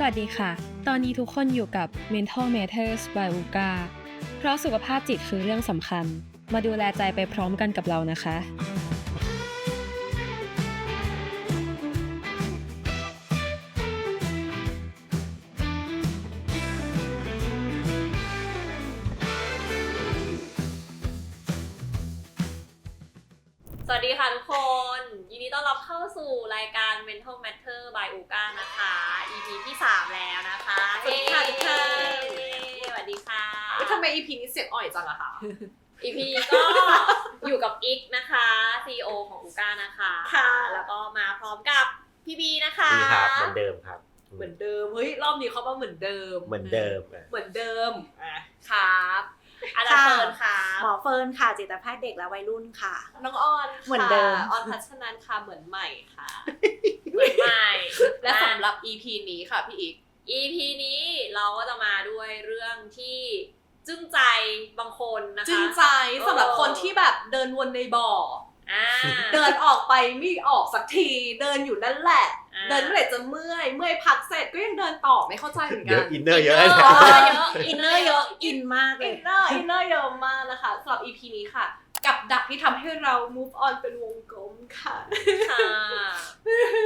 สวัสดีค่ะ ตอนนี้ทุกคนอยู่กับ Mental Matters by UGA เพราะสุขภาพจิตคือเรื่องสำคัญ มาดูแลใจไปพร้อมกันกับเรานะคะ อ่อยจังอะคะ EP นี้ก็อยู่กับอีกนะคะ CEO ของ Uga นะคะ ค่ะ แล้วก็มาพร้อมกับพี่บีนะคะดีครับเหมือนเดิมครับ เหมือนเดิม เฮ้ย รอบนี้เขามาเหมือนเดิม เหมือนเดิมอะเหมือนเดิมอะครับอาจารย์ค่ะเฟิร์นค่ะ หมอเฟิร์นค่ะจิตแพทย์เด็กและวัยรุ่นค่ะ น้องออนค่ะเหมือนเดิม ออนพัชนันค่ะเหมือนใหม่ค่ะ เหมือนใหม่ และสำหรับ EP นี้ค่ะพี่อีก EP นี้เราก็จะมาด้วยเรื่องที่ จึ้งใจบางคนนะคะ จึงใจสำหรับคนที่แบบเดินวนในบ่อ อ่า เดินออกไปไม่ออกสักที เดินอยู่นั่นแหละ อ่า เดินเมื่อไหร่จะเมื่อย เมื่อยพักเสร็จก็ยังเดินต่อไม่เข้าใจเหมือนเยกัอะน อินเนอร์เยอะอินนะเนอร์เยอะอินเนอร์เยอะอินมากเลอิย นเนอร์อินเนอร์เยอะมากนะคะสำหรับ EP นี้ค่ะ กับดักที่ทำให้เรา move on เป็นวงกลมค่ะ ค่ะ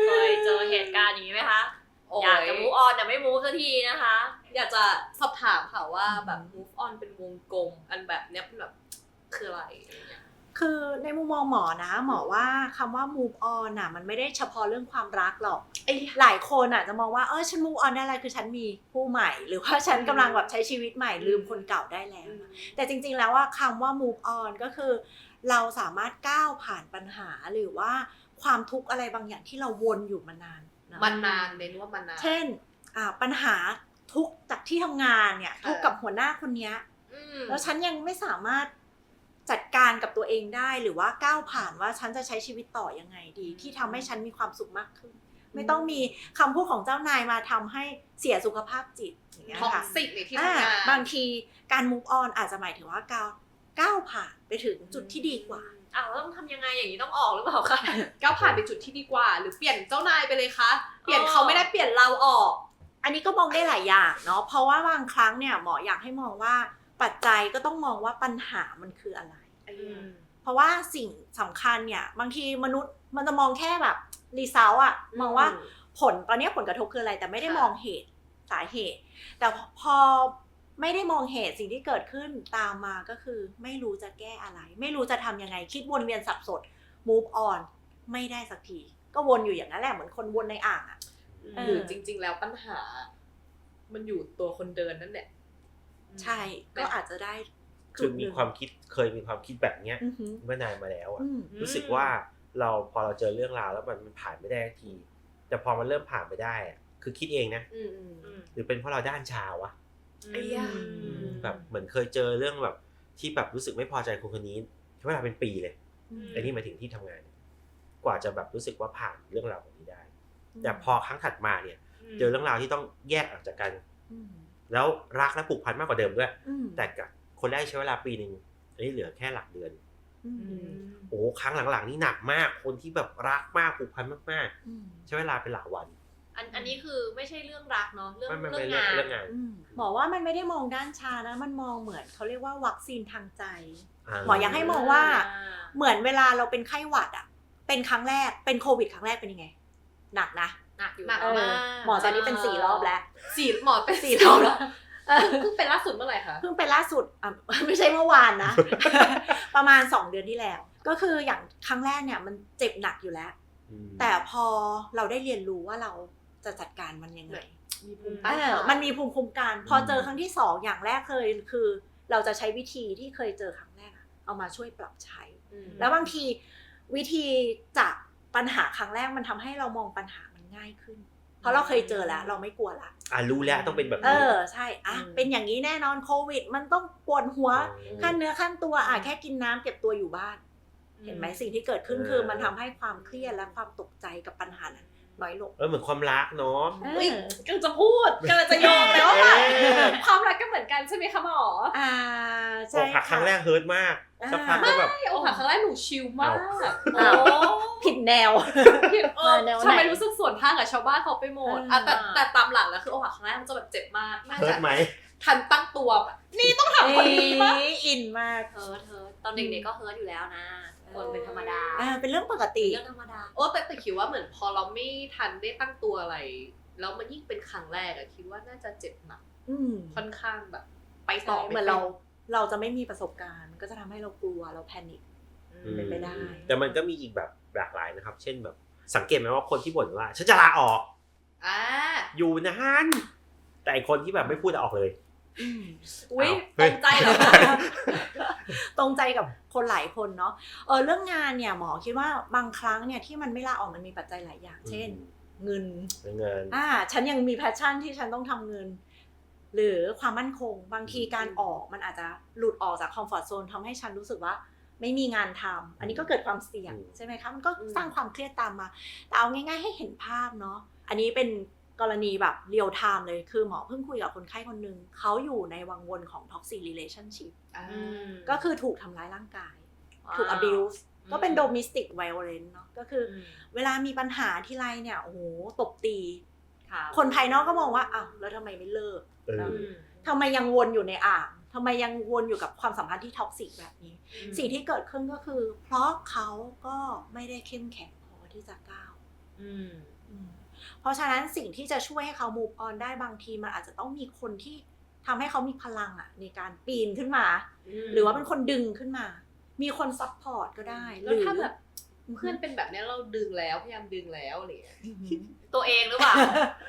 เคยเจอเหตุการณ์อย่างนี้ไหมคะโอ้ยอยากจะ move on แต่ไม่ move สักทีนะคะ อยากจะสอบถามค่ะว่าแบบ move on เป็นวงกลมอันแบบเนี้ยเป็นแบบคืออะไรอะไรเงี้ย คือในมุมมองหมอนะ หมอว่าคำว่า move on น่ะมันไม่ได้เฉพาะเรื่องความรักหรอกไอ้หลายคนอะจะมองว่าเออฉัน move on ได้แล้วคือฉันมีผู้ใหม่ หรือว่าฉันกำลังแบบใช้ชีวิตใหม่ลืมคนเก่าได้แล้ว แต่จริงๆ แล้วว่าคำว่า move on ก็คือ เราสามารถก้าวผ่านปัญหาหรือว่าความทุกข์อะไรบางอย่างที่เราวนอยู่มานาน นะมันนานเน้นว่ามันนาน เช่นอ่าปัญหาทุกข์จากที่ทำงานเนี่ยค่ะทุกข์กับหัวหน้าคนเนี้ย อืมแล้วฉันยังไม่สามารถจัดการกับตัวเองได้หรือว่าก้าวผ่านว่าฉันจะใช้ชีวิตต่อยังไงดี ที่ทำให้ฉันมีความสุขมากขึ้น ไม่ต้องมีคำพูดของเจ้านายมาทำให้เสียสุขภาพจิตอย่างเงี้ยท็อกค่ะซิกในที่อ่าทำงาน บางทีการ move on อาจจะหมายถึงว่าก้าวก้าวผ่านไปถึงจุดที่ดีกว่า อ้าวแล้วต้องทำยังไงอย่างนี้ต้องออกหรือเปล่าคะ ก้าวผ่านไปจุดที่ดีกว่า หรือเปลี่ยนเจ้านายไปเลยคะ เปลี่ยนอ๋อเขาไม่ได้เปลี่ยนเราออก อันนี้ก็มองได้หลายอย่างเนาะเพราะว่าบางครั้งเนี่ยหมออยากให้มองว่าปัจจัยก็ต้องมองว่าปัญหามันคืออะไร เพราะว่าสิ่งสำคัญเนี่ยบางทีมนุษย์มันจะมองแค่แบบรีเซลอะมองว่าผลตอนนี้ผลกระทบคืออะไรแต่ไม่ได้ค่ะ มองเหตุสาเหตุ แต่พอ ไม่ได้มองเหตุสิ่งที่เกิดขึ้นตามมาก็คือ ไม่รู้จะแก้อะไร ไม่รู้จะทำยังไง คิดวนเวียนสับสน move on ไม่ได้สักที ก็วนอยู่อย่างนั้นแหละเหมือนคนวนในอ่างอะเออหรือจริง ๆ แล้วปัญหา มันอยู่ตัวคนเดินนั่นแหละใช่ก็อาจจะได้คือมีความคิดเคยมีความคิดแบบเนี้ยอือหือเมื่อนานมาแล้วอะอืมรู้สึกว่าเราพอเราเจอเรื่องราวแล้วมันมันผ่านไม่ได้สักที แต่พอมันเริ่มผ่านไปได้อะคือคิดเองนะอืมอืมอืมหรือเป็นเพราะเราด้านชาวะ ไอ้ยาอืมแบบเหมือนเคยเจอเรื่องแบบที่แบบรู้สึกไม่พอใจคนคนนี้ใช้เวลาเป็นปีเลยอืมไอ้นี่หมายถึงที่ทำงาน กว่าจะแบบรู้สึกว่าผ่านเรื่องราวแบบนี้ได้ แต่พอครั้งถัดมาเนี่ย เจอเรื่องราวที่ต้องแยกออกจากกันอืมแล้วรักและผูกพันมากกว่าเดิมด้วยอืมแต่กับคนแรกใช้เวลาปีหนึ่งอันนี้เหลือแค่หลักเดือนอืมอืมโอ้โหครั้งหลังๆนี่หนักมาก คนที่แบบรักมากผูกพันมากอืมๆใช้เวลาเป็นหลายวัน อันอันนี้คือไม่ใช่เรื่องรักเนาะเรื่องไม่ไม่เรื่ไม่องเรื่องงานเรื่องงานอืมหมอว่ามันไม่ได้มองด้านชานะ มันมองเหมือนเขาเรียกว่าวัคซีนทางใจาหมออยากให้มองว่า เหมือนเวลาเราเป็นไข้หวัดอะ เป็นครั้งแรก เป็นโควิดครั้งแรกเป็นยังไง หนักนะ หนักอยู่หนักเออ มากหมอตอนนี้เป็นสี่รอบแล้ว สี่หมอเป็นสี่สี่รรออบบแล้แล้ว วเพิ่งเป็นล่าสุดเมื่อไหร่คะเพิ่งเป็นล่าสุดอะ ไม่ใช่เมื่อวานนะ ประมาณสองเดือนที่แล้ว ก็คืออย่างครั้งแรกเนี่ยมันเจ็บหนักอยู่แล้ว อืมแต่พอเราได้เรียนรู้ว่าเรา จะจัดการมันยังไงมีภูมิเอต้านอทานมันมีภูมิคุ้มกัน พอเจอครั้งที่สองอย่างแรกเคยคือ เราจะใช้วิธีที่เคยเจอครั้งแรกอะเอามาช่วยปรับใช้อืมแล้วบางทีวิธีจากปัญหาครั้งแรกมันทำให้เรามองปัญหามันง่ายขึ้น เพราะเราเคยเจอแล้ว เราไม่กลัวละอะรู้แล้วต้องเป็นแบบเอนี้อใช่อะเป็นอย่างนี้แน่นอนโควิด มันต้องปวดหัวอืมขั้นเนื้อขั้นตัวอะแค่กินน้ำเก็บตัวอยู่บ้าน เห็นไหมสิ่งที่เกิดขึ้นเออคือมันทำให้ความเครียดและความตกใจกับปัญหานั้น น้อยลงเออเหมือนความรักเนาะเอเฮ้ยอกำลังจะพูดกำลังจะโยงแล้วอะเออความรักก็เหมือนกันใช่ไหมคะหมออ่าอใช่กหักครั้งแรกค่ะเฮิร์ตมากอ่าสักพักก็แบบไม่โอ้ค่ะครั้งแรกหนูชิลมากอ้าวโอ้ผิดแนวเออแนวไหนทำไมรู้สึกส่วนทางกับชาวบ้านเขาไปหมดเอออ่อะแต่แต่ตามหลังแล้วคือโอ้โหครั้งแรกมันจะแบบเจ็บมากน่าเฮิจะร์ตไหมทันตั้งตัวแบบนี่ต้องทำคนนี้ปะอินมากเฮิร์ทเฮิร์ทตอนเด็กๆก็เฮิร์ทอยู่แล้วนะ คนเป็นธรรมดาอ่าเป็นเรื่องปกติเรื่องธรรมดาโอ้แต่แต่คิดว่าเหมือนพอเราไม่ทันได้ตั้งตัวอะไรแล้วมันยิ่งเป็นครั้งแรกอะคิดว่าน่าจะเจ็บหนักอืมค่อนข้างแบบ ไปต่ต่ออเหมือนเรา เราจะไม่มีประสบการณ์ ก็จะทำให้เรากลัวเราแพนิคอืมเป็นไปได้ แต่มันก็มีอีกแบบหลากหลายนะครับ เช่นแบบ สังเกตไหมว่าคนที่บ่นว่าฉันจะลาออกอ่าอยู่นานแต่ไอคนที่แบบไม่พูดอะออกเลย อืมอุ้ยเฮ้ตยรงใจเหรอคะตรงใจกับคนหลายคนเนาะเออเรื่องงานเนี่ยหมอคิดว่าบางครั้งเนี่ยที่มันไม่ลาออกมันมีปัจจัยหลายอย่าง เช่น เงินเงินอ่าฉันยังมีแพชชั่นที่ฉันต้องทำเงิน หรือความมั่นคง บางทีการออกมันอาจจะหลุดออกจากคอมฟอร์ทโซนทำให้ฉันรู้สึกว่าไม่มีงานทำอันนี้ก็เกิดความเสี่ยงอืมใช่ไหมคะมันก็อืมสร้างความเครียดตามมาแต่เอาง่าย ๆ ให้เห็นภาพเนาะอันนี้เป็น กรณีแบบเรียลไทม์เลยคือหมอเพิ่งคุยกับคนไข้คนหนึ่งเขาอยู่ในวังวนของ toxic relationship อ่าก็คือถูกทำร้ายร่างกาย ถูกว้าว abuse อืมก็เป็น domestic violence เนาะก็คืออมเวลามีปัญหาที่ไรเนี่ยโอ้โหตบตีค่ะคนภายนอกก็มองว่าอ้าวแล้วทำไมไม่เลิกเอออืมทำไมยังวนอยู่ในอ่างทำไมยังวนอยู่กับความสัมพันธ์ที่ท็อกซิกแบบนี้ สิ่งที่เกิดขึ้นก็คือ เพราะเขาก็ไม่ได้เข้มแข็งพอที่จะก้าวอืมอืม เพราะฉะนั้นสิ่งที่จะช่วยให้เขา move on ได้บางทีมันอาจจะต้องมีคนที่ทำให้เขามีพลังอะในการปีนขึ้นมา หรือว่าเป็นคนดึงขึ้นมา มีคนซัพพอร์ตก็ได้ แล้วถ้าแบบ เพื่อนเป็นแบบเนี้ยเราดึงแล้วพยายามดึงแล้วอะไรอย่างเงี้ยอือหือตัวเองหรือเปล่า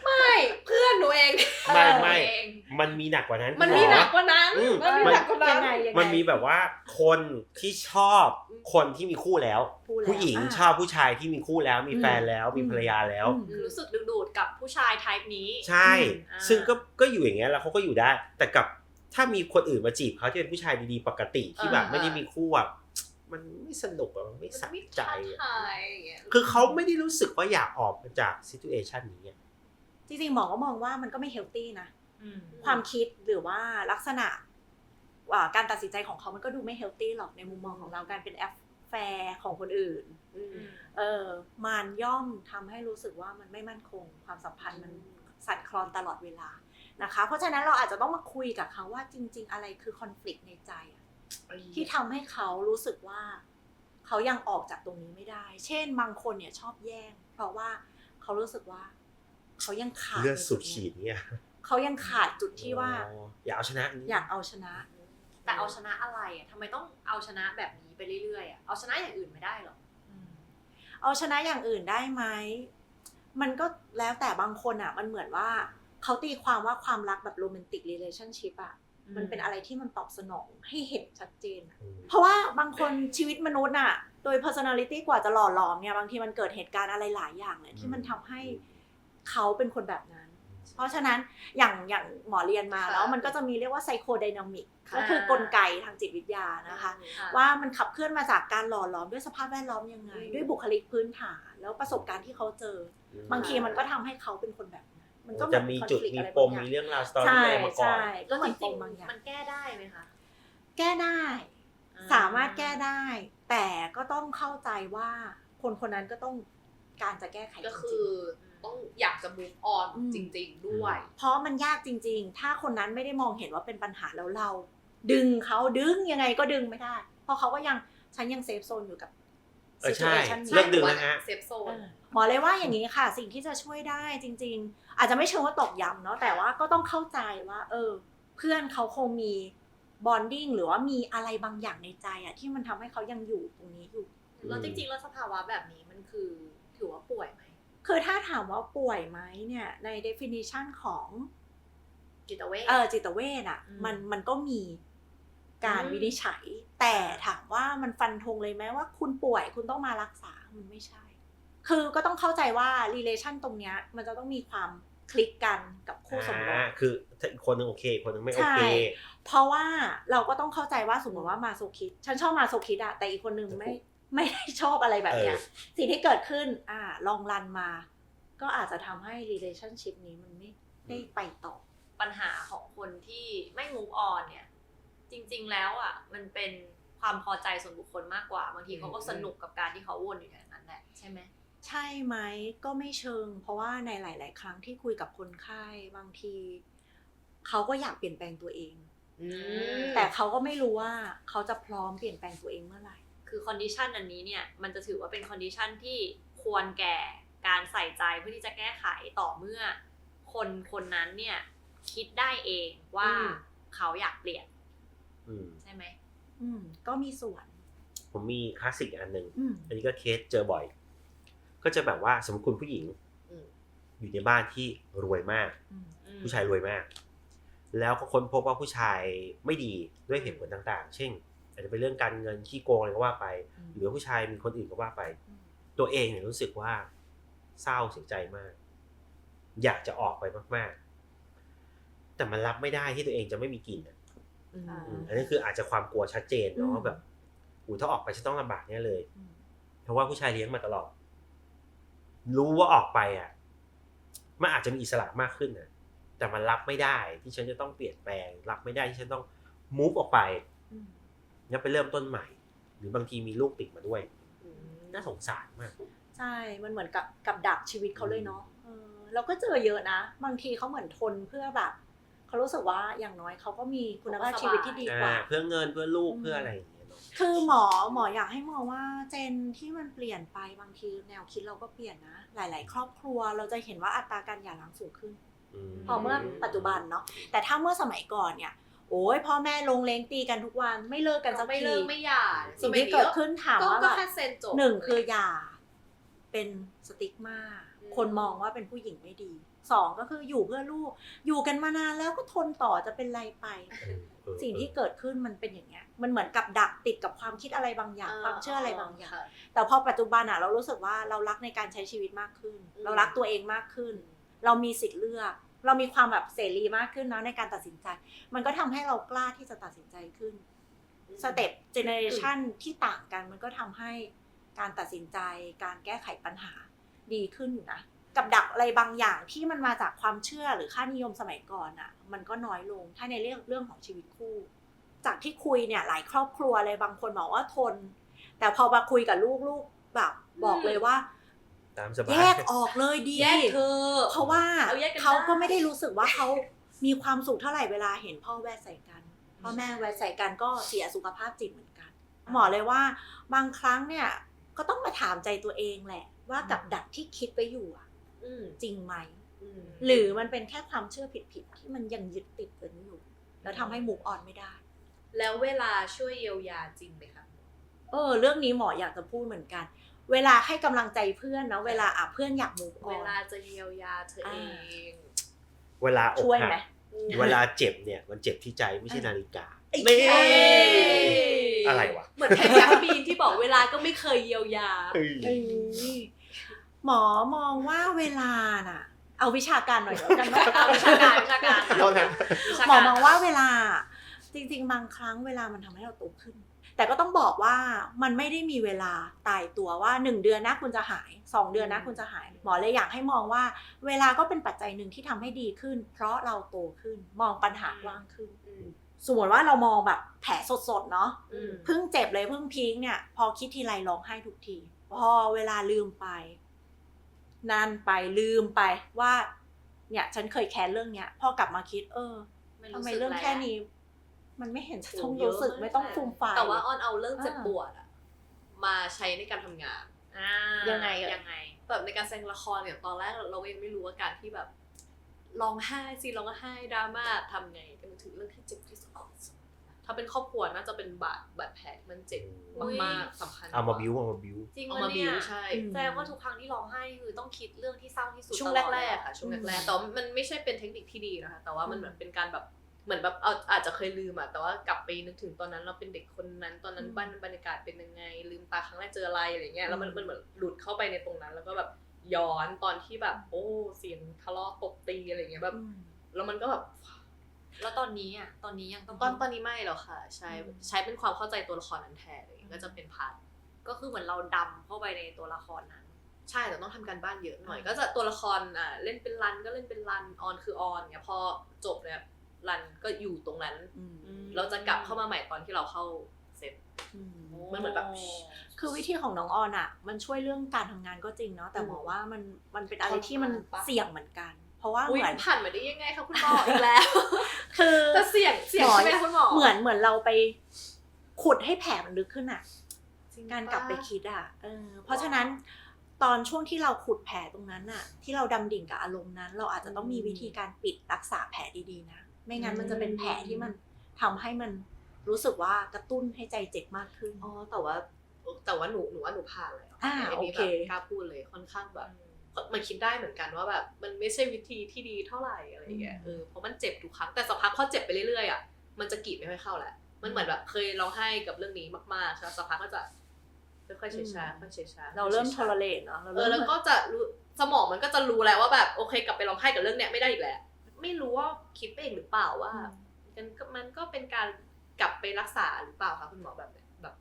ไม่เพื่อนหนูเองไม่ไม่ตัวเองมันมีหนักกว่านั้น มันมีหนักกว่านั้นอืมมันมีหนักกว่านั้นยังไงยังไงมันมีแบบว่าคนที่ชอบคนที่มีคู่แล้วพูดแล้วผู้หญิงอะชอบผู้ชายที่มีคู่แล้ว มีแฟนแล้วอืมมีภรรยาแล้วอืมรู้สึกดึงดูดกับผู้ชายไทป์นี้ ใช่อ่าซึ่งก็ก็อยู่อย่างเงี้ยแล้วเขาก็อยู่ได้ แต่กับถ้ามีคนอื่นมาจีบเขาที่เป็นผู้ชายดีๆปกติที่แบบอ่าไม่ได้มีคู่อะ มันไม่สนุกอะมันไม่มันสะไม่ใจท้าอะทายอย่างเงี้ยคือเขาไม่ได้รู้สึกว่าอยากออกมาจากซิทูเอชันนี้อะจริงๆหมอก็มองว่ามันก็ไม่เฮลตี้นะอืมความคิดหรือว่าลักษณะว่าการตัดสินใจของเขามันก็ดูไม่เฮลตี้หรอกในมุมมองของเราการเป็นแอฟแฟร์ของคนอื่นอืมเออมันย่อมทำให้รู้สึกว่ามันไม่มั่นคง ความสัมพันธ์มันสั่นคลอนตลอดเวลานะคะ เพราะฉะนั้นเราอาจจะต้องมาคุยกับเขาว่าจริง ๆ อะไรคือคอน FLICT ในใจอะ ที่ทำให้เขารู้สึกว่า เขายังออกจากตรงนี้ไม่ได้ เช่น บางคนเนี่ยชอบแย่ง เพราะว่าเขารู้สึกว่า เขายังขาดเลือดสูบในฉีจุดเนี่ยเขายังขาดจุดที่ว่าอ๋ออยากเอาชนะนี้อยากเอาชนะ แต่เอาชนะอะไรอะทำไมต้องเอาชนะแบบนี้ไปเรื่อยๆอะเอาชนะอย่างอื่นไม่ได้หรออืมเอาชนะอย่างอื่นได้ไหมมันก็แล้วแต่บางคนอะ มันเหมือนว่าเขาตีความว่าความรักแบบโรแมนติก r เลชั่นชิพอะ มันเป็นอะไรที่มันตอบสนองให้เห็นชัดเจนอะอืมเพราะว่าบางคนชีวิตมนุษย์น่ะโดย personality กว่าจะหล่อหลอมเนี่ยบางทีมันเกิดเหตุการณ์อะไรหลายอย่างเนี่ยที่มันทำให้เขาเป็นคนแบบนั้น เพราะฉะนั้นอย่างอย่างหมอเรียนมาค่ะแล้วมันก็จะมีเรียกว่าไซโคไดนามิกค่ะก็คือกลไกทางจิตวิทยานะคะ ว่ามันขับเคลื่อนมาจากการหล่อหลอมด้วยสภาพแวดล้อมยังไงอืมด้วยบุคลิกพื้นฐานแล้วประสบการณ์ที่เขาเจอ บางทีมันก็ทำให้เขาเป็นคนแบบนั้น มันก็เหจะอนมีจุด conflict มีอะไรปบางมอย่างมีเรื่องราวสตอรี่ใช่อะไรมาก่อนใช่ก็แล้วเหมืจอนปริงมบางอย่างๆมันแก้ได้ไหมคะแก้ได้ สามารถแก้ได้ แต่ก็ต้องเข้าใจว่าคนคนนั้นก็ต้องการจะแก้ไขก็จคืริองต้องอยากจะ move on อืมจริง ๆ ด้วยๆเพราะมันยากจริง ๆ ถ้าคนนั้นไม่ได้มองเห็นว่าเป็นปัญหาแล้วเรา ดึงเขาดึงยังไงก็ดึงไม่ได้ เพราะเขาก็ยังฉันยังเซฟโซนอยู่กับ เออใช่ situation นี้ เลิกดึงแล้วฮะ เซฟโซเอนอหมอเลยว่าอย่างนี้ค่ะ สิ่งที่จะช่วยได้จริง ๆ อาจจะไม่เชิงว่าตอกย้ำเนาะแต่ว่าก็ต้องเข้าใจว่า เออ เพื่อนเขาคงมีบอนดิ้งหรือว่ามีอะไรบางอย่างในใจอะที่มันทำให้เขายังอยู่ตรงนี้อยู่ แล้วจริงๆ แล้วสภาวะแบบนี้มันคือถือว่าป่วยไหมคือถ้าถามว่าป่วยไหมเนี่ยใน definition ของจิตเวช เออจิตเวชอะอืม มันมันก็มี การอืมวินิจฉัย แต่ถามว่ามันฟันธงเลยไหมว่า คุณป่วยคุณต้องมารักษามันไม่ใช่ คือก็ต้องเข้าใจว่า relation ตรงเนี้ยมันจะต้องมีความคลิกกันกับคู่สมรสอ่าคือถ้าอีกคนหนึงโอเคอีกคนหนึงไม่โอใช่เค เพราะว่าเราก็ต้องเข้าใจว่าสมมติว่ามาโซคิด ฉันชอบมาโซคิดอะแต่อีกคนนึงไม่ไม่ได้ชอบอะไรแบบเนี้ยเออสิ่งที่เกิดขึ้นอ่าลองรันมา ก็อาจจะทำให้ relationship นี้มันไม่ได้ไปต่อ ปัญหาของคนที่ไม่ move on เนี่ย จริง ๆ แล้วอะ มันเป็นความพอใจส่วนบุคคลมากกว่าบางทีเขาก็สนุกกับการที่เขาวนอยู่อย่างนั้นนั้นแหละใช่ไหมใช่ไหมก็ไม่เชิง เพราะว่าในหลาย ๆ ครั้งที่คุยกับคนไข้บางทีเขาก็อยากเปลี่ยนแปลงตัวเองมแต่เขาก็ไม่รู้ว่าเขาจะพร้อมเปลี่ยนแปลงตัวเองเมื่อไหร่คือคอนดิชันอันนี้เนี่ยมันจะถือว่าเป็นคอนดิชันที่ควรแก่การใส่ใจเพื่อที่จะแก้ไขต่อเมื่อ คนคนนั้นเนี่ยคิดได้เองว่าอืมเขาอยากเปลี่ยนอืม ใช่ไหมอืม ก็มีส่วน ผมมีคลาสสิกอันหนึ่งอืมอันนี้ก็เคสเจอบ่อย ก็จะแบบว่าสมมติคุณผู้หญิงอืมอยู่ในบ้านที่รวยมากอืมผู้ชายรวยมาก แล้วก็ค้นพบว่าผู้ชายไม่ดีด้วยเหตุผลต่างๆ เช่น อาจจะเป็นเรื่องการเงินขี้โกงอะไรก็ว่าไปอืมหรือว่าผู้ชายมีคนอื่นก็ว่าไปอืมตัวเองเนี่ยรู้สึกว่าเศร้าเสียใจมาก อยากจะออกไปมากๆ แต่มันรับไม่ได้ที่ตัวเองจะไม่มีกินอะ อ่าอืมอันนี้คืออาจจะความกลัวชัดเจนเนาะอืม ว่าแบบอูถ้าออกไปฉันต้องลำบากแน่เลยอืมเพราะว่าผู้ชายเลี้ยงมาตลอด รู้ว่าออกไปอะ มันอาจจะมีอิสระมากขึ้นนะแต่มันรับไม่ได้ที่ฉันจะต้องเปลี่ยนแปลง รับไม่ได้ที่ฉันต้องมูฟออกไปอืมแล้วไปเริ่มต้นใหม่ หรือบางทีมีลูกติดมาด้วยน่าสงสารมาก ใช่มันเหมือนกับกับดักชีวิตเขาเลยเนาะเออเราก็เจอเยอะนะ บางทีเขาเหมือนทนเพื่อแบบ เขารู้สึกว่าอย่างน้อยเขาก็มีคุณภาพชีวิตที่ดีกว่า อ่าเพื่อเงินเพื่อลูกอืมเพื่ออะไรอย่างเงี้ยเนาะ คือหมอหมออยากให้มองว่าเจนที่มันเปลี่ยนไปบางทีแนวคิดเราก็เปลี่ยนนะ หลาย ๆ ครอบครัวเราจะเห็นว่าอัตราการหย่าร้างสูงขึ้นมพอเมื่อปัจจุบันเนาะแต่ถ้าเมื่อสมัยก่อนเนี่ยโอ้ยพ่อแม่ลงเลงตีกันทุกวันไม่เลิกกันสักไม่ทีเลิกไม่หย่าสิ่งที่เกิดขึ้นถามก็ว่าก็แบบแค่เซ็นจบ หนึ่งคือหย่าเป็นสติ๊กมาอืม คนมองว่าเป็นผู้หญิงไม่ดี สองก็คืออยู่เพื่อลูก อยู่กันมานานแล้วก็ทนต่อจะเป็นไรไปเออเออสิ่งที่เกิดขึ้นมันเป็นอย่างเงี้ย มันเหมือนกับดักติดกับความคิดอะไรบางอย่าง ความเชื่ออะไรบางอย่างค่ะแต่พอปัจจุบันอะเรารู้สึกว่าเรารักในการใช้ชีวิตมากขึ้นอืมเรารักตัวเองมากขึ้น เรามีสิทธิ์เลือก เรามีความแบบเสรีมากขึ้นนะในการตัดสินใจ มันก็ทำให้เรากล้าที่จะตัดสินใจขึ้นสเต็ปเจเนอเรชันที่ต่างกันมันก็ทำให้การตัดสินใจ การแก้ไขปัญหาดีขึ้นอยู่นะ กับดักอะไรบางอย่างที่มันมาจากความเชื่อหรือค่านิยมสมัยก่อนอะ มันก็น้อยลงถ้าในเรื่องเรื่องของชีวิตคู่ จากที่คุยเนี่ยหลายครอบครัวเลยบางคนบอกว่าทน แต่พอมาคุยกับลูกๆแบบบอกเลยว่าตามสบายแยกออกเลยดีแยกเธอเพราะว่าเอาแยกกันเขาก็ได้ไม่ได้รู้สึกว่าเขามีความสุขเท่าไหร่เวลาเห็นพ่อแวดใส่กันพ่อแม่แวดใส่กันก็เสียสุขภาพจิตเหมือนกัน หมอเลยว่าบางครั้งเนี่ยก็ต้องมาถามใจตัวเองแหละ ว่ากับดักที่คิดไปอยู่อะอืม จริงไหมอืมหรือมันเป็นแค่ความเชื่อผิดๆที่มันยังยึดติดกันอยู่ แล้วทำให้มุกออนไม่ได้ แล้วเวลาช่วยเยียวยาจริงไหมคะเออ เรื่องนี้หมออยากจะพูดเหมือนกัน เวลาให้กำลังใจเพื่อนนะเวลาอะเพื่อนอยากมุกอเวอนลาจะเยียวยาเธอเองเวลาอกช่วยหัไหม กเวลาเจ็บเนี่ย มันเจ็บที่ใจไม่ใช่นาฬิกาเอ้ยนี่เอ้ยอะไรวะเหมือนแพนยักษ์บีนที่บอกเวลาก็ไม่เคยเยียวยา เอ้ย เอ้ย หมอมองว่าเวลาน่ะ เอาวิชาการหน่อยแล้วกันเนาะเอาวิชาการวิชาการเท่านั้น วิชาหมอการมองว่าเวลา จริง ๆ บางครั้งเวลามันทำให้เราโตขึ้น แต่ก็ต้องบอกว่ามันไม่ได้มีเวลาตายตัวว่าหนึ่งเดือนนะคุณจะหายสองเดือนนะคุณจะหาย หมอเลยอยากให้มองว่า เวลาก็เป็นปัจจัยหนึ่งที่ทำให้ดีขึ้น เพราะเราโตขึ้นมองปัญหากว้างขึ้น อืมสมมติว่าเรามองแบบแผลสดๆเนาะ อืม เพิ่งเจ็บเลยเพิ่งพีคเนี่ยพอคิดทีไรร้องไห้ทุกที พอเวลาลืมไป นานไปลืมไปว่า เนี่ยฉันเคยแค้นเรื่องเนี้ยพอกลับมาคิด เออทำไมเรื่องแค่นี้ มันไม่เห็นจะต้องรู้สึกไม่ต้องฟูมฟายแต่ว่าออนเอาเรื่องเจ็บอ่าปวดอะมาใช้ในการทำงานอ่ายังไงเอ่ยยังไงแบบในการแสดงละครเนี่ยตอนแรกเรายังไม่รู้ว่าการที่แบบร้องไห้ซีนร้องไห้ดราม่าทำไงก็นึกถึงเรื่องที่เจ็บที่สุด ถ้าเป็นครอบครัวน่าจะเป็นบาดบาดแผลที่มันเจ็บอุ๊ยมากๆสำคัญเอามาบิ้วเอามาบิ้วจริงเอาวะมาเนี่บิ้ยวใช่อืมแสดงว่าทุกครั้งที่ร้องไห้คือต้องคิดเรื่องที่เศร้าที่สุดช่วงตลอดแรกๆค่ะช่วงอืมแรกๆแต่ว่ามันไม่ใช่เป็นเทคนิคที่ดีนะคะแต่ว่ามันอืมเหมือนเป็นการแบบเหมือนแบบเอาอาจจะเคยลืมอะแต่ว่ากลับไปนึกถึงตอนนั้นเราเป็นเด็กคนนั้นตอนนั้นบ้านบรรยากาศเป็นยังไง ลืมตาครั้งแรกเจออะไรอะไรเงี้ยแล้วมันมันเหมือนหลุดเข้าไปในตรงนั้น แล้วก็แบบย้อนตอนที่แบบโอ้เสียงทะเลาะตบตีอะไรเงี้ยแบบอืมแล้วมันก็แบบ แล้วตอนนี้อะตอนนี้ยังต้องตอนตอนนี้ไม่หรอกค่ะ ใช้อืมใช้เป็นความเข้าใจตัวละครนั้นแทนอะไรเลยก็จะเป็นพาร์ทก็คือเหมือนเราดำเข้าไปในตัวละครนั้น ใช่แต่ต้องทำการบ้านเยอะหน่อยอืมก็จะตัวละครอ่าเล่นเป็นรันก็เล่นเป็นรันออนคือออนเนี่ยพอจบเนี่ยรันก็อยู่ตรงนั้นอืมเราจะกลับเข้ามาใหม่ตอนที่เราเข้าเซตอืมโอ้มันเหมือนแบบคือวิธีของน้องออนอะ มันช่วยเรื่องการทำงานก็จริงเนาะแต่หมอว่ามันมันเป็นอะไรที่มันทรมานปะเสี่ยงเหมือนกัน เพราะว่าอุ้ยเหมือนผ่านมาได้ยังไงคะคุณหมออีกแล้ว คือแต่เสี่ยงเสี่ยงใช่ไหมคุณหมอเหมือนเหมือนเราไปขุดให้แผลมันลึกขึ้นอะจริงการกลับไปปะคิดอะเออเพราะฉะนั้นตอนช่วงที่เราขุดแผลตรงนั้นอะ ที่เราดำดิ่งกับอารมณ์นั้น เราอาจจะต้องมีวิธีการปิดรักษาแผลดีๆนะไม่งั้นมันจะเป็นแผลที่มันทำให้มันรู้สึกว่ากระตุ้นให้ใจเจ็บมากขึ้นอ๋อแต่ว่าแต่ว่าหนูหนูว่าหนูผ่านเลยอ่าไนี้โอเคแบบกล้าพูดเลยค่อนข้างแบบ มันคิดได้เหมือนกันว่าแบบมันไม่ใช่วิธีที่ดีเท่าไหร่อะไรอย่างเงี้ยอืมเออเพราะมันเจ็บทุกครั้งแต่สักพักพอเจ็บไปเรื่อยๆอะมันจะกรีดไม่ค่อยเข้าแหละมันเหมือนแบบเคยร้องไห้กับเรื่องนี้มากๆใช่ไหมสักพักก็จะค่อยๆเฉยชาค่อยๆเฉยชาเราเริ่มทรเลนเนาะเราเอเริ่อมแล้วก็จะรู้สมองมันก็จะรู้แล้วว่าแบบโอเคกลับไปร้องไห้กับเรื่องเนี้ยไม่ได้อีกแล้วไม่รู้ว่าคิดไปเองหรือเปล่าว่ามันก็มันก็เป็นการกลับไปรักษาหรือเปล่าคะคุณหมอแบบเนี้ยแบบ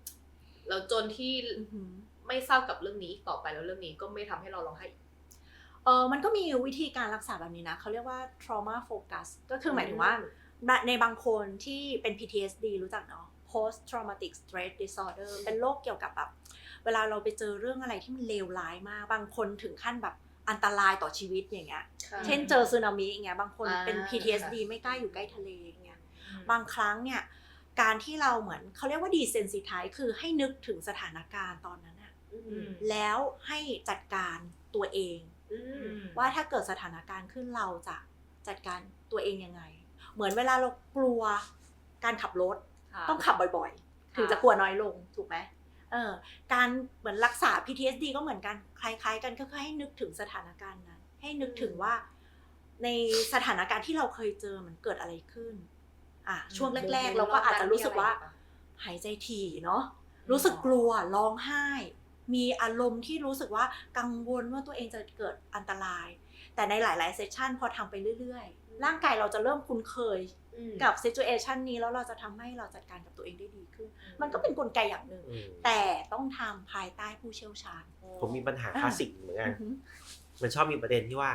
เราจนที่อือหือไม่เศร้ากับเรื่องนี้อีกต่อไปแล้วเรื่องนี้ก็ไม่ทำให้เราร้องไห้อีก เออมันก็มีวิธีการรักษาแบบนี้นะเขาเรียกว่า trauma focus ก็คือหมายถึงว่าในบางคนที่เป็น PTSD รู้จักเนาะ post traumatic stress disorder เป็นโรคเกี่ยวกับแบบเวลาเราไปเจอเรื่องอะไรที่มันเลวร้ายมาก บางคนถึงขั้นแบบอันตรายต่อชีวิตอย่างเงี้ย เช่นเจอสึนามิอย่างเงี้ย บางคนเป็นอ่า PTSD ไม่กล้าอยู่ใกล้ทะเลอย่างเงี้ย บางครั้งเนี่ยการที่เราเหมือนเขาเรียกว่า desensitize คือให้นึกถึงสถานการณ์ตอนนั้นอะอืมแล้วให้จัดการตัวเองอืม ว่าถ้าเกิดสถานการณ์ขึ้นเราจะจัดการตัวเองยังไง เหมือนเวลาเรากลัวการขับรถ ต้องขับบ่อยๆ ถึงจะกลัวน้อยลงถูกไหมเออการเหมือนรักษา PTSD ก็เหมือนกันคล้าย ๆ กันก็คือให้นึกถึงสถานการณ์นั้น ให้นึกถึงว่าในสถานการณ์ที่เราเคยเจอมันเกิดอะไรขึ้นอะช่วงแรก ๆ เราก็อาจจะรู้สึกว่า หายใจถี่เนาะรู้สึกกลัวร้องไห้ มีอารมณ์ที่รู้สึกว่ากังวลว่าตัวเองจะเกิดอันตราย แต่ในหลาย ๆ เซสชันพอทำไปเรื่อย ๆ ร่างกายเราจะเริ่มคุ้นเคยอืมกับซิจูเอชันนี้แล้วเราจะทำให้เราจัดการกับตัวเองได้ดีขึ้น มันก็เป็นนกลไกอย่างหนึ่งอืมแต่ต้องทำภายใต้ผู้เชี่ยวชาญ ผมมีปัญหาคลาสสิกเหมือนกันอือหือมันชอบมีประเด็นที่ว่า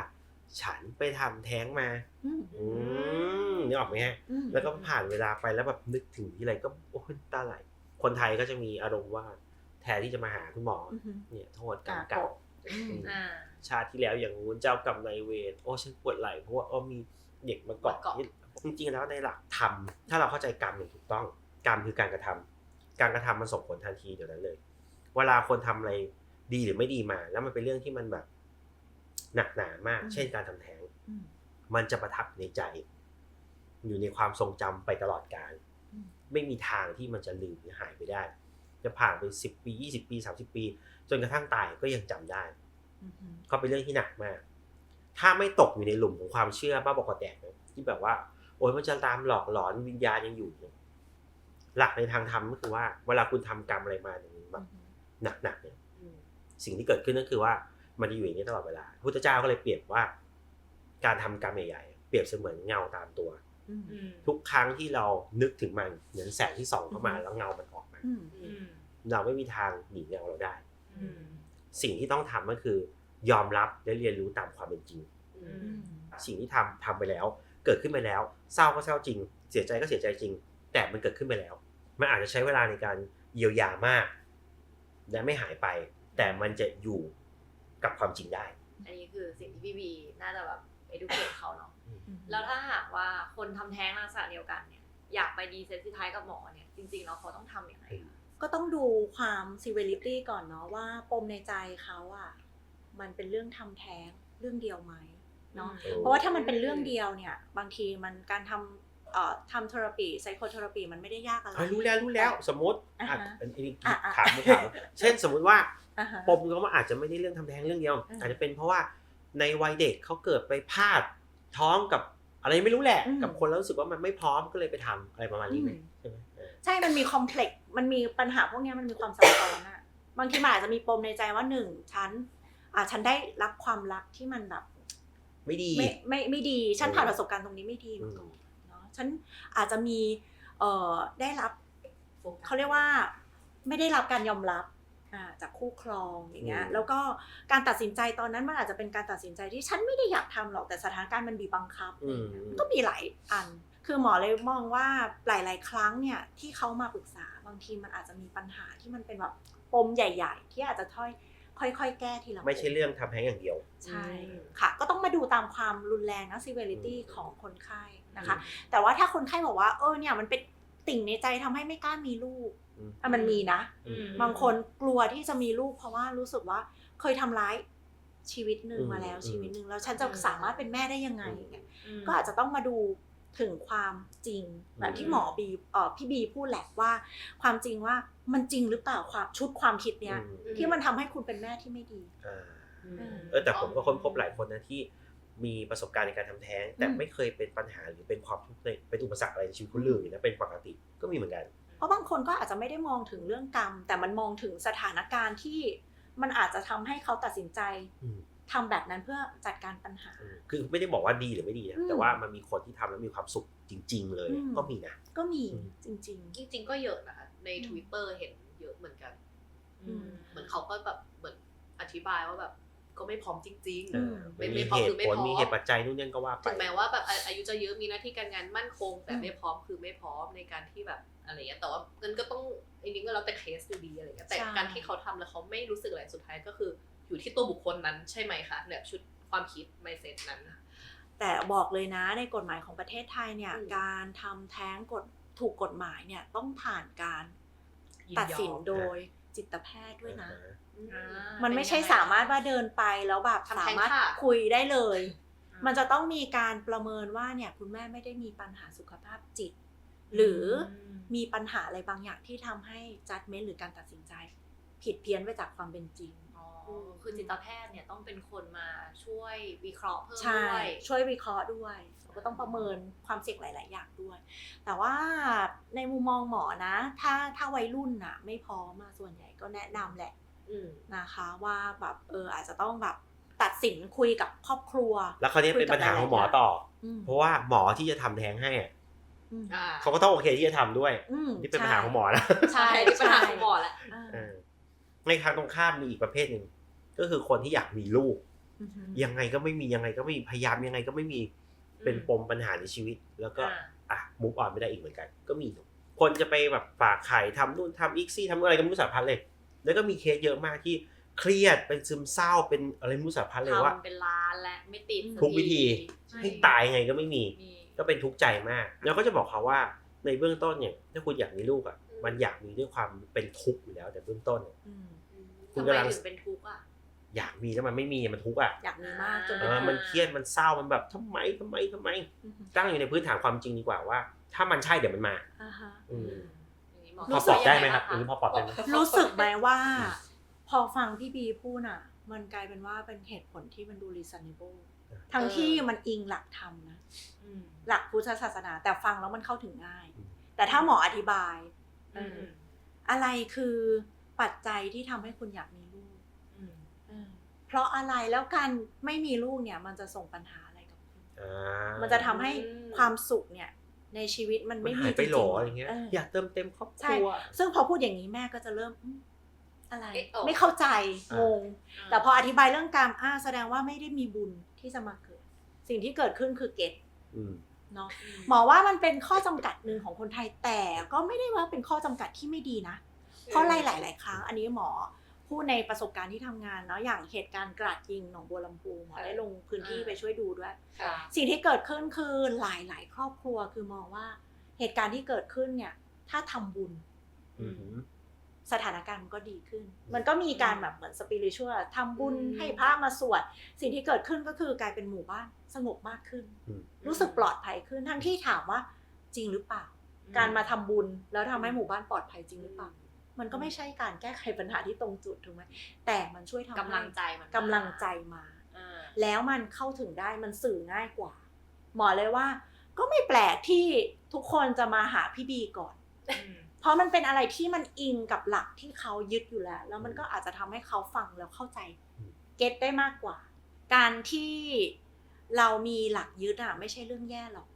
ฉันไปทำแท้งมา อืมอืมนึกออกไหมฮะอืมแล้วก็ผ่านเวลาไปแล้วแบบนึกถึงที่ไรก็โอ้ยตาไหล คนไทยก็จะมีอารมณ์ว่าแท นที่จะมาหาคุณหมอออือหือเนี่ยโทษกรรมเก่าอืมอ่าชาติที่แล้วอย่างงู้นเจ้ากรรมนายเวรโอ้ฉันปวดไหล่เพราะว่าอ้อมีเด็กมาเกาะมาเกาะจริงๆแล้วในหลักธรรมถ้าเราเข้าใจกรรมอย่างถูกต้องกรรมคือการกระทำการกระทำมันส่งผลทันทีเดี๋ยวนั้นเลย เวลาคนทำอะไรดีหรือไม่ดีมา แล้วมันเป็นเรื่องที่มันแบบหนักหนามากอืมเช่นการทำแท้งอืมมันจะประทับในใจ อยู่ในความทรงจำไปตลอดกาลอืมไม่มีทางที่มันจะลืมหรือหายไปได้ จะผ่านไปสิบปียี่สิบปีสามสิบปี จนกระทั่งตายก็ยังจำได้อือหือก็เป็นเรื่องที่หนักมาก ถ้าไม่ตกอยู่ในหลุมของความเชื่อบ้าบอกกระแตกนะที่แบบว่า โอ้ยมันจะตามหลอกหลอนวิญญาณยังอยู่เนี่ยหลักในทางธรรมก็คือว่า เวลาคุณทำกรรมอะไรมาอย่างนี้แบบหนักๆเนี่ยอืมสิ่งที่เกิดขึ้นก็คือว่ามันจะอยู่อย่างนี้ตลอดเวลาพระพุทธเจ้าก็เลยเปรียบว่า การทำกรรมใหญ่ๆเปรียบเสมือนเงาตามตัวอืมอืมทุกครั้งที่เรานึกถึงมันเหมือนแสงที่ส่องเข้ามาอือฮึแล้วเงามัน ออกมาอืมอืมเราไม่มีทางหนีเงาเราได้อืมสิ่งที่ต้องทำก็คือ ยอมรับและเรียนรู้ตามความเป็นจริงอือืมมสิ่งที่ทำทำไปแล้ว เกิดขึ้นไปแล้ว เศร้าก็เศร้าจริง เสียใจก็เสียใจจริง แต่มันเกิดขึ้นไปแล้ว มันอาจจะใช้เวลาในการเยียวยามาก และไม่หายไป แต่มันจะอยู่กับความจริงได้ อันนี้คือสิ่งที่พี่บีน่าจะแบบ educate เขาเนาะ แล้วถ้าหากว่าคนทำแท้งลักษณะเดียวกันเนี่ย อยากไปดีเซนซิทายกับหมอเนี่ย จริงๆแล้วเขาต้องทำยังไงคะก็ต้องดูความ severity ก่อนเนาะว่าปมในใจเขาอะมันเป็นเรื่องทำแท้งเรื่องเดียวไหมเนาะอืมเพราะว่าถ้ามันเป็นเรื่องเดียวเนี่ย บางทีมันการทำเอ่อทำเทอราปีไซโคเทอราปีมันไม่ได้ยากอะไรเอ้ยรู้แล้วรู้แล้วสมมติอ่าอะฮะอันนี้อะอะถามไม่ถามเช่นสมมุติว่าอ่าฮะปมเขามันอาจจะไม่ได้เรื่องทำแท้งเรื่องเดียวอืมอาจจะเป็นเพราะว่าในวัยเด็กเขาเกิดไปพลาดท้องกับอะไรไม่รู้แหละอืมกับคนแล้วรู้สึกว่ามันไม่พร้อมก็เลยไปทำอะไรประมาณนี้ไหมอืมใช่ไหมเออใช่มันมีคอมเพล็กซ์มันมีปัญหาพวกเนี้ยมันมีความซับซ้อนอะบางทีมันอาจจะมีปมในใจว่าหนึ่งฉันอ่าฉันได้รับความรักที่มันแบบ ไม่ดี ไม่ไม่ไม่ดี ฉันอืมผ่านประสบการณ์ตรงนี้ไม่ดีมาก่อนเนาะฉันอาจจะมีเอ่อได้รับเขาเรียกว่า ไม่ได้รับการยอมรับอ่าจากคู่ครองอย่างเงี้ยอืมแล้วก็การตัดสินใจตอนนั้นมันอาจจะเป็นการตัดสินใจที่ฉันไม่ได้อยากทำหรอกแต่สถานการณ์มันบีบบังคับอืมก็มีหลายอัน คือหมอเลยมองว่าหลาย ๆ ครั้งเนี่ยที่เขามาปรึกษาบางทีมันอาจจะมีปัญหาที่มันเป็นแบบปมใหญ่ ๆ ที่อาจจะค่อยค่อยๆ แก้ทีละไม่ใช่ปเรื่องทำแท้งอย่างเดียว ใช่อืมค่ะ ก็ต้องมาดูตามความรุนแรงนะ severity อืมของคนไข้นะคะ แต่ว่าถ้าคนไข้บอกว่าเออเนี่ยมันเป็นติ่งในใจทำให้ไม่กล้ามีลูกอืม อะมันมีนะ อืม บางคนกลัวที่จะมีลูกเพราะว่ารู้สึกว่าเคยทำร้ายชีวิตหนึ่งอืมมาแล้วอืม ชีวิตหนึ่งแล้วฉันจะอืมสามารถเป็นแม่ได้ยังไงอืมเนี่ยมก็อาจจะต้องมาดู ถึงความจริง แบบที่หมอบีเอ่อพี่บีพูดแหละว่า ความจริงว่ามันจริงหรือเปล่าความชุดความคิดเนี้ยอืมที่มันทำให้คุณเป็นแม่ที่ไม่ดีอ่าอืมเออแต่ผมก็ค้นพบหลายคนนะที่มีประสบการณ์ในการทำแท้ง แต่อืมไม่เคยเป็นปัญหาหรือเป็นความทุกข์ในเป็นอุปสรรคอะไรในชีวิตคุณเลยนะเป็นปกติก็มีเหมือนกัน เพราะบางคนก็อาจจะไม่ได้มองถึงเรื่องกรรม แต่มันมองถึงสถานการณ์ที่มันอาจจะทำให้เขาตัดสินใจอืม ทำแบบนั้นเพื่อจัดการปัญหาอืมคือไม่ได้บอกว่าดีหรือไม่ดีนะอืมแต่ว่ามันมีคนที่ทำแล้วมีความสุขจริง ๆ เลยอืมก็มีนะ ก็มีอืมจริงจริง ๆ ก็เยอะนะคะในอืม Twitter เห็นเยอะเหมือนกันอืมเหมือนเขาก็แบบเหมือนอธิบายว่าแบบก็ไม่พร้อมจริงอืมไม่มันไม่มีพร้อมเหคืตุอไม่ผพลร้อมมีเหตุปัจจัยนู่นนี่ก็ว่าไปถึงแม้ว่าแบบอาอายุจะเยอะมีหน้าที่การงานมั่นคง แต่อืมไม่พร้อมคือไม่พร้อมในการที่แบบอะไรเงี้ยแต่ว่ามันก็ต้องอันนี้ก็แล้วแต่เคสอยู่ดีอะไรเงี้ยแต่ใช่การที่เขาทำแล้วเขาไม่รู้สึกอะไรสุดท้ายก็คือ อยู่ที่ตัวบุคคลนั้นใช่ไหมคะแบบชุดความคิด mindset นั้นน่ะๆแต่บอกเลยนะในกฎหมายของประเทศไทยเนี่ย อืม การทำแท้งกฎถูกกฎหมายเนี่ยต้องผ่านการยิตัดยอมสินโดยจิตแพทย์ด้วยนะอ่าอืมอ่า มันไม่ใช่สามารถว่าเดินไปแล้วแบบทำแท้งสามารถค่ะ คุยได้เลย มันจะต้องมีการประเมินว่าเนี่ยคุณแม่ไม่ได้มีปัญหาสุขภาพจิต หรือมีปัญหาอะไรบางอย่างที่ทำให้ judgment หรือการตัดสินใจ ผิดเพี้ยนไปจากความเป็นจริงอ๋อ คือจิตแพทย์เนี่ยต้องเป็นคนมาช่วยวิเคราะห์เพิ่มใช่ด้วยช่วยวิเคราะห์ด้วยแล้วก็ต้องประเมินความเสี่ยงหลาย ๆ อย่างด้วย แต่ว่าในมุมมองหมอนะ ถ้าถ้าวัยรุ่นน่ะไม่พร้อมมาส่วนใหญ่ก็แนะนำแหละอืมนะคะว่าแบบเอออาจจะต้องแบบตัดสินคุยกับครอบครัว แล้วคราวนี้เป็นปัญหาของหมอต่ออืมเพราะว่าหมอที่จะทำแท้งให้อะอืมอ่าเขาก็ต้องโอเคที่จะทำด้วยอืมนี่เป็นปัญหาของหมอนะใช่ใช่นี่ปัญหาใช่ของหมอแหละอ่าเออในทางตรงข้ามมีอีกประเภทหนึ่ง ก็คือคนที่อยากมีลูกอือหือยังไงก็ไม่มียังไงก็ไม่มีพยายามยังไงก็ไม่มีเป็นปมปัญหาในชีวิต แล้วก็อ่าอะมุกออนไม่ได้อีกเหมือนกัน ก็มีคนจะไปแบบฝากไข่ทำนู่นทำอีกซี่ทำอะไรกันไม่รู้สารพัดเลย แล้วก็มีเคสเยอะมากที่เครียดเป็นซึมเศร้าเป็นอะไรไม่รู้สารพัดเลยว่าทำเป็นล้านและไม่ติดสัทุกวิธีใช่ให้ตายยังไงก็ไม่มีมี ก็เป็นทุกข์ใจมาก แล้วก็จะบอกเขาว่าในเบื้องต้นเนี่ยถ้าคุณอยากมีลูกอะอืมมันอยากมีด้วยความเป็นทุกข์อยู่แล้ว แต่เบื้องต้นเนี่ยอืมคุณทำไมกำลังถึงเป็นทุกข์อะ อยากมีแล้วมันไม่มีมันทุกข์อะอยากมีมากจนเอเป็นอทุกข์มันเครียดมันเศร้ามันแบบทำไมทำไมทำไมอือหือตั้งอยู่ในพื้นฐานความจริงดีกว่าว่า ถ้ามันใช่เดี๋ยวมันมาอ่าฮะอืมอย่างนี้หมพอปลอบได้ไหมครับอันรู้นี้สึกพอปลอบได้ไหมรู้สึกไหมว่าอืมพอฟังพี่บีพูดอะ มันกลายเป็นว่าเป็นเหตุผลที่มันดู reasonable อ่าทั้งที่มันอิงหลักธรรมนะอืมหลักพุทธศาสนา แต่ฟังแล้วมันเข้าถึงง่ายอืมแต่ถ้าหมออธิบายอืมอะไรคือปัจจัยที่ทำให้คุณอยากมีลูกอืมเออ เพราะอะไรแล้วการไม่มีลูกเนี่ยมันจะส่งปัญหาอะไรกับคุณอ่ามันจะทำให้อืมความสุขเนี่ยในชีวิตมันมันไม่มีหายไปจหรริงอๆอะไรเงี้ยเอออยากเติมเต็มครอบคใช่ รัว ซึ่งพอพูดอย่างนี้แม่ก็จะเริ่มอืมอะไร เอ๊ะออก ไม่เข้าใจอ่างงง แต่พออธิบายเรื่องกรรมอ่าแสดงว่าไม่ได้มีบุญที่จะมาเกิด สิ่งที่เกิดขึ้นคือเกตอืม เนาะ หมอว่ามันเป็นข้อจำกัดหนึ่งของคนไทยแต่ก็ไม่ได้ว่าเป็นข้อจำกัดที่ไม่ดีนะ เพราะหลาย ๆ หลายครั้งอันนี้หมอ พูดในประสบการณ์ที่ทำงานเนาะอย่างเหตุการณ์กราดยิงหนองบัวลำพูหมอได้ลงพื้นที่ไปช่วยดูด้วยค่ะสิ่งที่เกิดขึ้นคือหลายๆครอบครัวคือมองว่าเหตุการณ์ที่เกิดขึ้นเนี่ย ถ้าทำบุญอืมสถานการณ์มันก็ดีขึ้น มันก็มีการแบบเหมือนสปิริชวลทำบุญอืมให้พระมาสวด สิ่งที่เกิดขึ้นก็คือกลายเป็นหมู่บ้านสงบมากขึ้นอืมรู้สึกปลอดภัยขึ้นทั้งที่ถามว่าจริงหรือเปล่า การมาทำบุญแล้วทำให้หมู่บ้านปลอดภัยจริงหรือเปล่า มันก็ไม่ใช่การแก้ไขปัญหาที่ตรงจุดถูกไหมแต่มันช่วยทำให้กำลังใจมันกำลังใจมาอ่าแล้วมันเข้าถึงได้มันสื่อง่ายกว่า หมอเลยว่า ก็ไม่แปลกที่ทุกคนจะมาหาพี่บีก่อนอืมเพราะมันเป็นอะไรที่มันอิงกับหลักที่เขายึดอยู่แล้ว แล้วมันก็อาจจะทำให้เขาฟังแล้วเข้าใจอืมเก็ตได้มากกว่า การที่เรามีหลักยึดอะไม่ใช่เรื่องแย่หรอก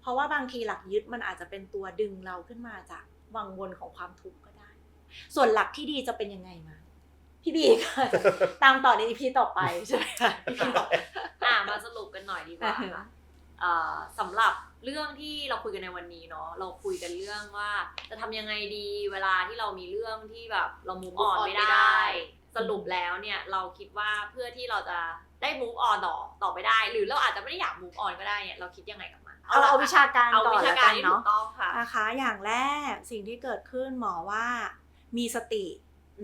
เพราะว่าบางทีหลักยึดมันอาจจะเป็นตัวดึงเราขึ้นมาจากวังวนของความทุกข์ก็ได้ ส่วนหลักที่ดีจะเป็นยังไงมา พี่บีก็ตามต่อในอีพีต่อไปใช่ไหมคะ อ่ามาสรุปกันหน่อยดีกว่าอ่าฮะค่ะเอ่อสำหรับเรื่องที่เราคุยกันในวันนี้เนาะเราคุยกันเรื่องว่า จะทำยังไงดีเวลาที่เรามีเรื่องที่แบบเรา move on move on ไม่ไม่ได้ ได้ สรุปแล้วเนี่ยเราคิดว่าเพื่อที่เราจะได้ move on ต่อต่อไปได้ หรือเราอาจจะไม่ได้อยาก move on ก็ได้เนี่ยเราคิดยังไงกับมันเอาเอาวิชาการเอาก่อนวิชาแล้วกากัรนที่ถูเนาะกต้องค่ะ นะคะ อย่างแรกสิ่งที่เกิดขึ้นหมอว่า มีสติ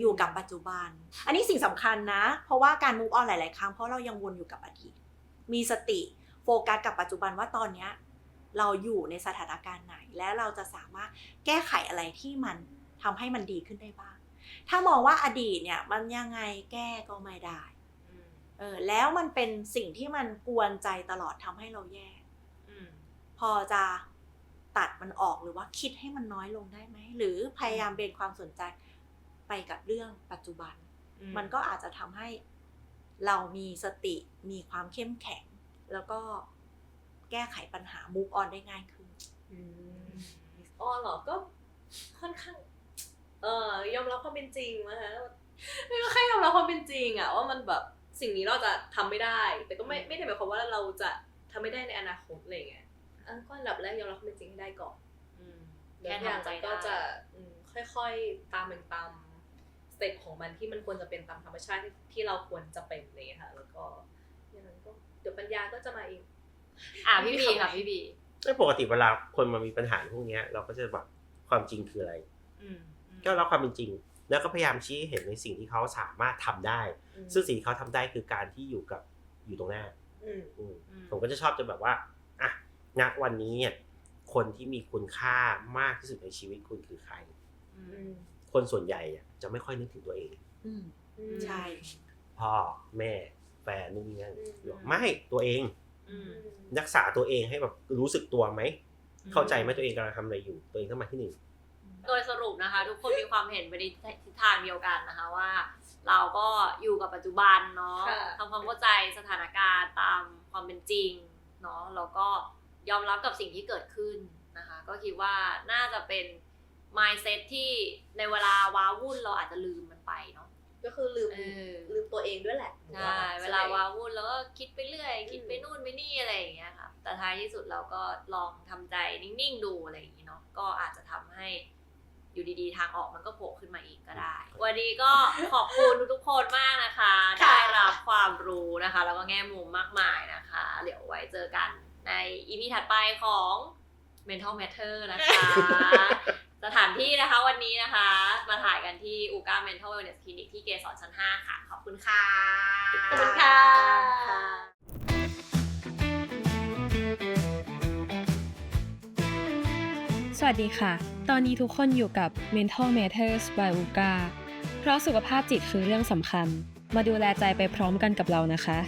อยู่กับปัจจุบัน อันนี้สิ่งสำคัญนะ เพราะว่าการ move on หลาย ๆ ครั้งเพราะเรายังวนอยู่กับอดีต มีสติโฟกัสกับปัจจุบันว่าตอนเนี้ยเราอยู่ในสถานการณ์ไหน และเราจะสามารถแก้ไขอะไรที่มันทำให้มันดีขึ้นได้บ้าง ถ้ามองว่าอดีตเนี่ยมันยังไงแก้ก็ไม่ได้อืมเออแล้วมันเป็นสิ่งที่มันกวนใจตลอดทำให้เราแย่อืมพอจะ ตัดมันออกหรือว่าคิดให้มันน้อยลงได้ไหม หรือพยายามเบนความสนใจไปกับเรื่องปัจจุบัน มันก็อาจจะทำให้เรามีสติมีความเข้มแข็ง แล้วก็แก้ไขปัญหา move on ได้ง่ายขึ้นอ๋อเหรอก็ค่อนข้าง เออยอมรับความเป็นจริงนะคะไม่ก็แค่ยอมรับความเป็นจริงอะว่ามันแบบสิ่งนี้เราจะทำไม่ได้ แต่ก็ไม่ไม่ได้หมายความว่าเราจะทำไม่ได้ในอนาคตอะไรเงี้ยอัน ก็อันดับแรกยอมรับความเป็นจริงให้ได้ก่อนอืมแล้แค่วอย่างทำใจมันก็ได้จะอืมค่อยๆตามเป็นตามสเต็ปของมันที่มันควรจะเป็นตามธรรมชาติที่ที่เราควรจะเป็นอะไรเลยค่ะ แล้วก็อย่างนั้นก็เดี๋ยวปัญญาก็จะมาเองอะพี่บีค่ะพี่บีไม่ปกติเวลาคนมามีปัญหาพวกเนี้ย เราก็จะแบบความจริงคืออะไรอืมอืมก็รับความเป็นจริง แล้วก็พยายามชี้ให้เห็นในสิ่งที่เขาสามารถทำได้อืมซึ่งสิ่งที่เขาทำได้คือการที่อยู่กับอยู่ตรงหน้าอืมอืมอืมผมก็จะชอบจะแบบว่าอะ ณวันนี้เนี่ยคนที่มีคุณค่ามากที่สุดในชีวิตคุณคือใครอือืมมคนส่วนใหญ่อะจะไม่ค่อยนึกถึงตัวเองอืมอืมใช่ พ่อแม่แฟนนู่นนี่นั่นอืมบอกไม่ตัวเองอืมรักษาตัวเองให้แบบรู้สึกตัวไหมอืมเข้าใจไหมตัวเองกำลังทำอะไรอยู่ ตัวเองต้องมาที่หนึ่ง โดยสรุปนะคะ ทุกคนมีความเห็นไปในทิศทางเดียวกันนะคะว่า เราก็อยู่กับปัจจุบันเนาะค่ะ ทำความเข้าใจสถานการณ์ตามความเป็นจริงเนาะแล้วก็ ยอมรับกับสิ่งที่เกิดขึ้นนะคะ ก็คิดว่าน่าจะเป็น mindset ที่ในเวลาว้าวุ่นเราอาจจะลืมมันไปเนาะก็คือลืมเออลืมตัวเองด้วยแหละใช่เวลาว้าวุ่นแล้วก็คิดไปเรื่อย คิดไปนู่นไปนี่อะไรอย่างเงี้ยค่ะแต่ท้ายที่สุดเราก็ลองทำใจนิ่งๆดูอะไรอย่างงี้เนาะก็อาจจะทำให้อยู่ดีๆ ทางออกมันก็โผล่ขึ้นมาอีกก็ได้ วันนี้ก็ขอบคุณทุกๆคนมากนะคะค่ะได้รับความรู้นะคะ แล้วก็แง่มุมมากมายนะคะ เดี๋ยวไว้เจอกัน ในอีพีถัดไปของ Mental Matter นะคะ สถานที่นะคะวันนี้นะคะ มาถ่ายกันที่อูกา Mental Wellness Clinic ที่เกสรชั้น 5 ค่ะ ขอบคุณค่ะ ขอบคุณค่ะสวัสดีค่ะ ตอนนี้ทุกคนอยู่กับ Mental Matters by UGA เพราะสุขภาพจิตคือเรื่องสำคัญ มาดูแลใจไปพร้อมกันกับเรานะคะ